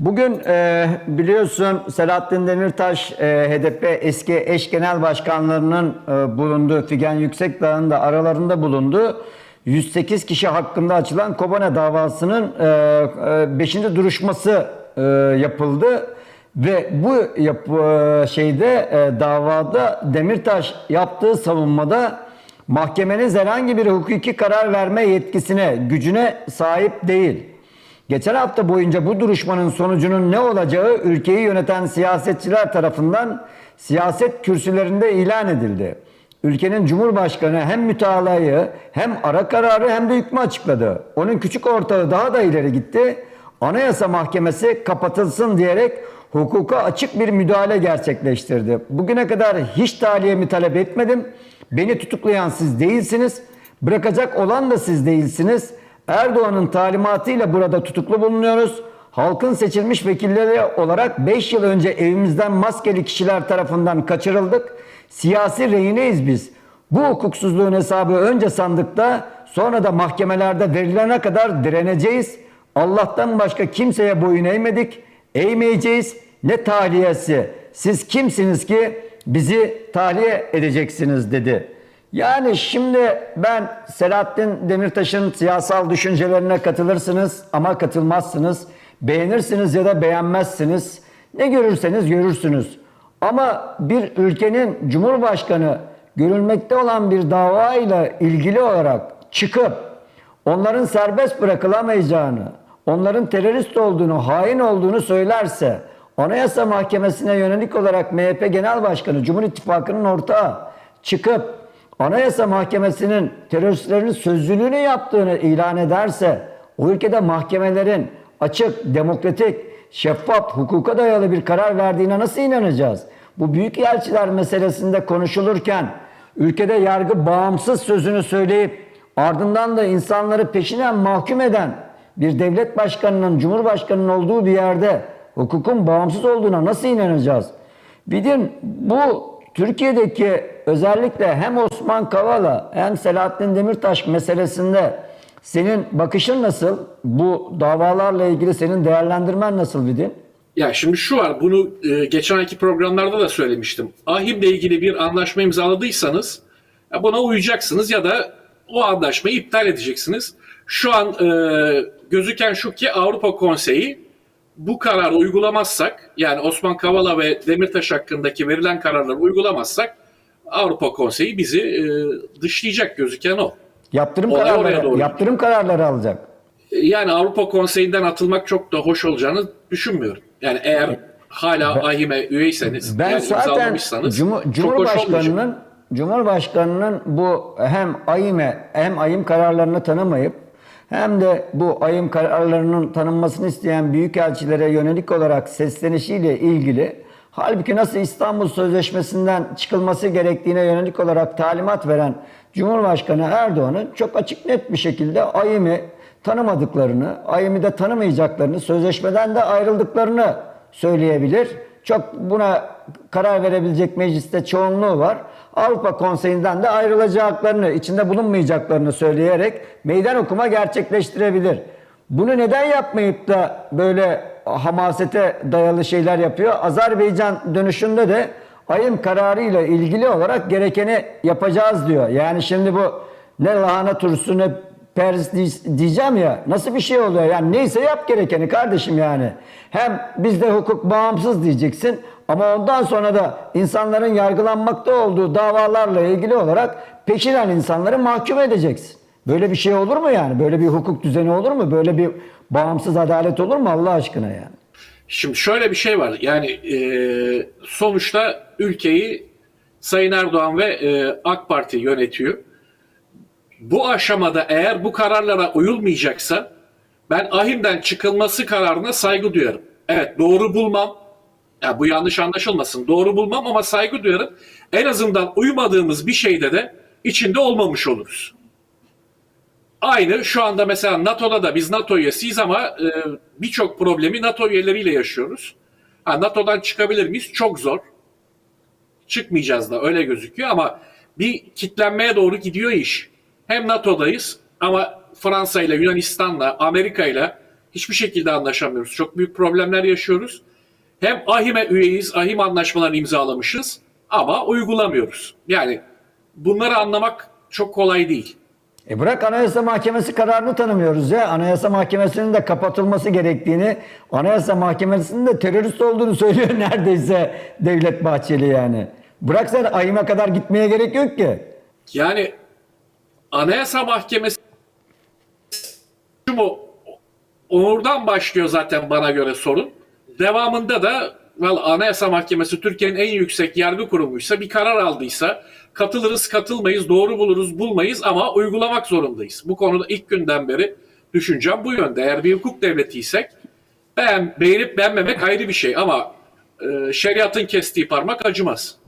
Bugün e, biliyorsun Selahattin Demirtaş e, HDP eski eş genel başkanlarının e, bulunduğu Figen Yüksekdağ'ın da aralarında bulunduğu 108 kişi hakkında açılan Kobane davasının 5. duruşması e, yapıldı ve bu yapı e, şeyde e, davada Demirtaş yaptığı savunmada mahkemenin herhangi bir hukuki karar verme yetkisine, gücüne sahip değil. Geçen hafta boyunca bu duruşmanın sonucunun ne olacağı ülkeyi yöneten siyasetçiler tarafından siyaset kürsülerinde ilan edildi. Ülkenin Cumhurbaşkanı hem mütalayı hem ara kararı hem de hükmü açıkladı. Onun küçük ortağı daha da ileri gitti. Anayasa Mahkemesi kapatılsın diyerek hukuka açık bir müdahale gerçekleştirdi. Bugüne kadar hiç tahliyemi talep etmedim. Beni tutuklayan siz değilsiniz. Bırakacak olan da siz değilsiniz. Erdoğan'ın talimatıyla burada tutuklu bulunuyoruz. Halkın seçilmiş vekilleri olarak 5 yıl önce evimizden maskeli kişiler tarafından kaçırıldık. Siyasi rehineyiz biz. Bu hukuksuzluğun hesabı önce sandıkta sonra da mahkemelerde verilene kadar direneceğiz. Allah'tan başka kimseye boyun eğmedik. Eğmeyeceğiz. Ne tahliyesi? Siz kimsiniz ki bizi tahliye edeceksiniz dedi. Yani şimdi ben Selahattin Demirtaş'ın siyasal düşüncelerine katılırsınız ama katılmazsınız. Beğenirsiniz ya da beğenmezsiniz. Ne görürseniz görürsünüz. Ama bir ülkenin cumhurbaşkanı görülmekte olan bir davayla ilgili olarak çıkıp onların serbest bırakılamayacağını, onların terörist olduğunu, hain olduğunu söylerse Anayasa Mahkemesi'ne yönelik olarak MHP Genel Başkanı, Cumhur İttifakı'nın ortağı çıkıp Anayasa Mahkemesi'nin teröristlerin sözlülüğünü yaptığını ilan ederse o ülkede mahkemelerin açık, demokratik, şeffaf, hukuka dayalı bir karar verdiğine nasıl inanacağız? Bu büyük elçiler meselesinde konuşulurken ülkede yargı bağımsız sözünü söyleyip ardından da insanları peşinen mahkum eden bir devlet başkanının, cumhurbaşkanının olduğu bir yerde hukukun bağımsız olduğuna nasıl inanacağız? Bir bu Türkiye'deki özellikle hem Osman Kavala hem Selahattin Demirtaş meselesinde senin bakışın nasıl? Bu davalarla ilgili senin değerlendirmen nasıl Vidin? Ya şimdi şu var, bunu e, geçen ayki programlarda da söylemiştim. Ahim'le ilgili bir anlaşma imzaladıysanız ya buna uyacaksınız ya da o anlaşmayı iptal edeceksiniz. Şu an e, gözüken şu ki Avrupa Konseyi bu kararı uygulamazsak yani Osman Kavala ve Demirtaş hakkındaki verilen kararları uygulamazsak Avrupa Konseyi bizi e, dışlayacak gözüken o. Yaptırım Olay kararları, doğru. yaptırım kararları alacak. Yani Avrupa Konseyi'nden atılmak çok da hoş olacağını düşünmüyorum. Yani eğer hala AİHM'e üyeyseniz, Ben yani zaten hoş Cumhurbaşkanının. Cumhurbaşkanının bu hem AYİM'e hem AYİM kararlarını tanımayıp hem de bu AYİM kararlarının tanınmasını isteyen büyükelçilere yönelik olarak seslenişiyle ilgili halbuki nasıl İstanbul Sözleşmesi'nden çıkılması gerektiğine yönelik olarak talimat veren Cumhurbaşkanı Erdoğan'ın çok açık net bir şekilde AYİM'i tanımadıklarını, AYİM'i de tanımayacaklarını, sözleşmeden de ayrıldıklarını söyleyebilir. Çok buna karar verebilecek mecliste çoğunluğu var. Avrupa Konseyi'nden de ayrılacaklarını, içinde bulunmayacaklarını söyleyerek meydan okuma gerçekleştirebilir. Bunu neden yapmayıp da böyle hamasete dayalı şeyler yapıyor? Azerbaycan dönüşünde de ayın kararıyla ilgili olarak gerekeni yapacağız diyor. Yani şimdi bu ne lahana turşusu ne Pers diy- diyeceğim ya nasıl bir şey oluyor yani neyse yap gerekeni kardeşim yani. Hem bizde hukuk bağımsız diyeceksin ama ondan sonra da insanların yargılanmakta olduğu davalarla ilgili olarak peşinen insanları mahkum edeceksin. Böyle bir şey olur mu yani? Böyle bir hukuk düzeni olur mu? Böyle bir bağımsız adalet olur mu Allah aşkına yani? Şimdi şöyle bir şey var. Yani e, sonuçta ülkeyi Sayın Erdoğan ve e, AK Parti yönetiyor. Bu aşamada eğer bu kararlara uyulmayacaksa ben ahimden çıkılması kararına saygı duyarım. Evet doğru bulmam. Ya bu yanlış anlaşılmasın. Doğru bulmam ama saygı duyarım. En azından uymadığımız bir şeyde de içinde olmamış oluruz. Aynı şu anda mesela NATO'da da biz NATO üyesiyiz ama e, birçok problemi NATO üyeleriyle yaşıyoruz. Ha, NATO'dan çıkabilir miyiz? Çok zor. Çıkmayacağız da öyle gözüküyor ama bir kitlenmeye doğru gidiyor iş. Hem NATO'dayız ama Fransa ile Yunanistan'la Amerika ile hiçbir şekilde anlaşamıyoruz. Çok büyük problemler yaşıyoruz. Hem AHİM'e üyeyiz, AHİM anlaşmalarını imzalamışız ama uygulamıyoruz. Yani bunları anlamak çok kolay değil. E bırak Anayasa Mahkemesi kararını tanımıyoruz ya. Anayasa Mahkemesi'nin de kapatılması gerektiğini, Anayasa Mahkemesi'nin de terörist olduğunu söylüyor neredeyse Devlet Bahçeli yani. Bırak sen ayıma kadar gitmeye gerek yok ki. Yani Anayasa Mahkemesi mu oradan başlıyor zaten bana göre sorun. Devamında da Anayasa Mahkemesi Türkiye'nin en yüksek yargı kurumuysa bir karar aldıysa katılırız katılmayız doğru buluruz bulmayız ama uygulamak zorundayız. Bu konuda ilk günden beri düşüncem bu yönde. Eğer bir hukuk devletiysek beğen, beğenip beğenmemek ayrı bir şey ama e, şeriatın kestiği parmak acımaz.